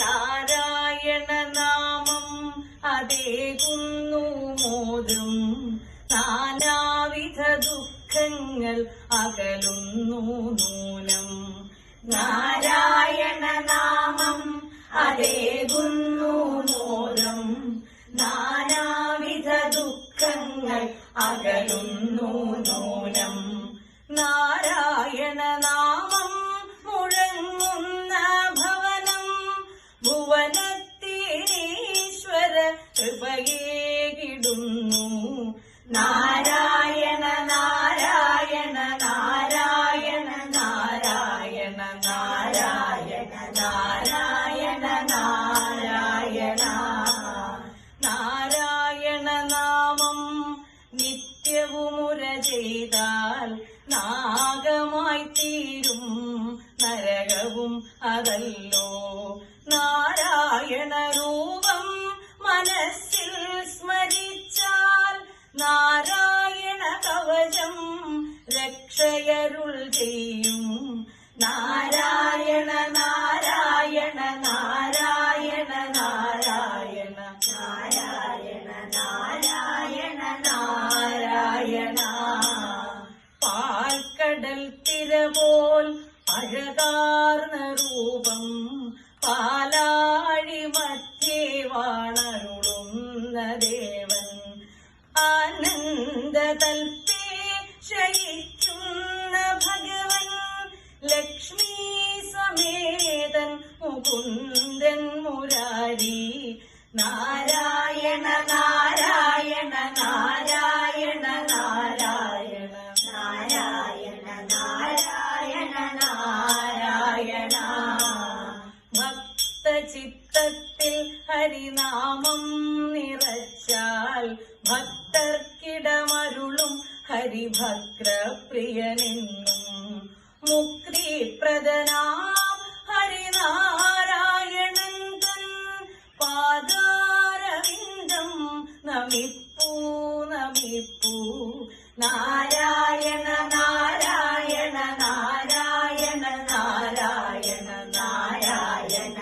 നാരായണ നാമം അതേകുന്നു മോദം. നാനാവിധ ദുഃഖങ്ങൾ അകലുന്നു നൂനം. നാരായണ നാമം അതേകുന്നു മോദം. നാനാവിധ ദുഃഖങ്ങൾ അകലുന്നു നൂനം. നാരായണ നാമം കൃപയേകിടുന്നു. നാരായണ നാരായണ നാരായണ നാരായണ നാരായണ നാരായണ നാരായണ. നാരായണ നാമം നിത്യവുമുര ചെയ്താൽ നാഗമായി തീരും. നരകവും അതല്ലോ. നാരായണ രൂപം മനസ്സിൽ സ്മരിച്ചാൽ നാരായണ കവചം രക്ഷയരുൾ ചെയ്യും. നാരായണ നാരായണ നാരായണ നാരായണ നാരായണ നാരായണ നാരായണ. പാൽക്കടൽ തിര പോൽ അഴകാർന്ന രൂപം പാലാഴി മധ്യേ വാണരുളുന്ന ദേവൻ. ആനന്ദതൽപ്പേ ശയിക്കുന്ന ഭഗവൻ. ലക്ഷ്മി സമേതൻ മുകുന്ദൻ മുരാരി. നാരായണ ഹരിനാമം നിറച്ചാൽ ഭക്തർക്കിടമരുളും ഹരിഭക്രപ്രിയനെന്നും മുക്തി പ്രദനാ ഹരിനാരായണൻ തൻ പാദാരവിന്ദം നമിപ്പൂ നമിപ്പൂ. നാരായണ നാരായണ നാരായണ നാരായണ നാരായണ നാരായണ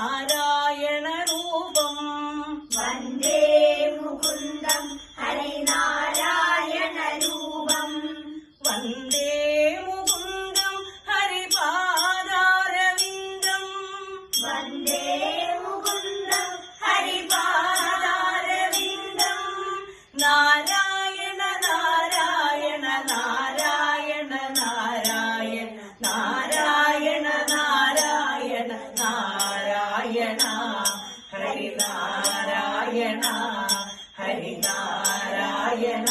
तारा నారాయణ హరి నారాయణ.